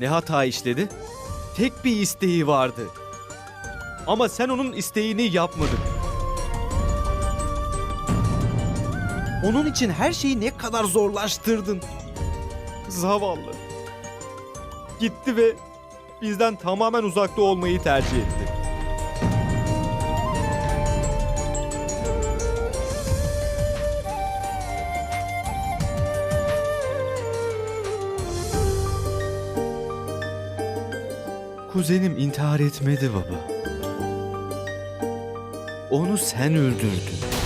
Ne hata işledi? Tek bir isteği vardı. Ama sen onun isteğini yapmadın. Onun için her şeyi ne kadar zorlaştırdın. Zavallı. Gitti ve bizden tamamen uzakta olmayı tercih etti. Kuzenim intihar etmedi baba. Onu sen öldürdün.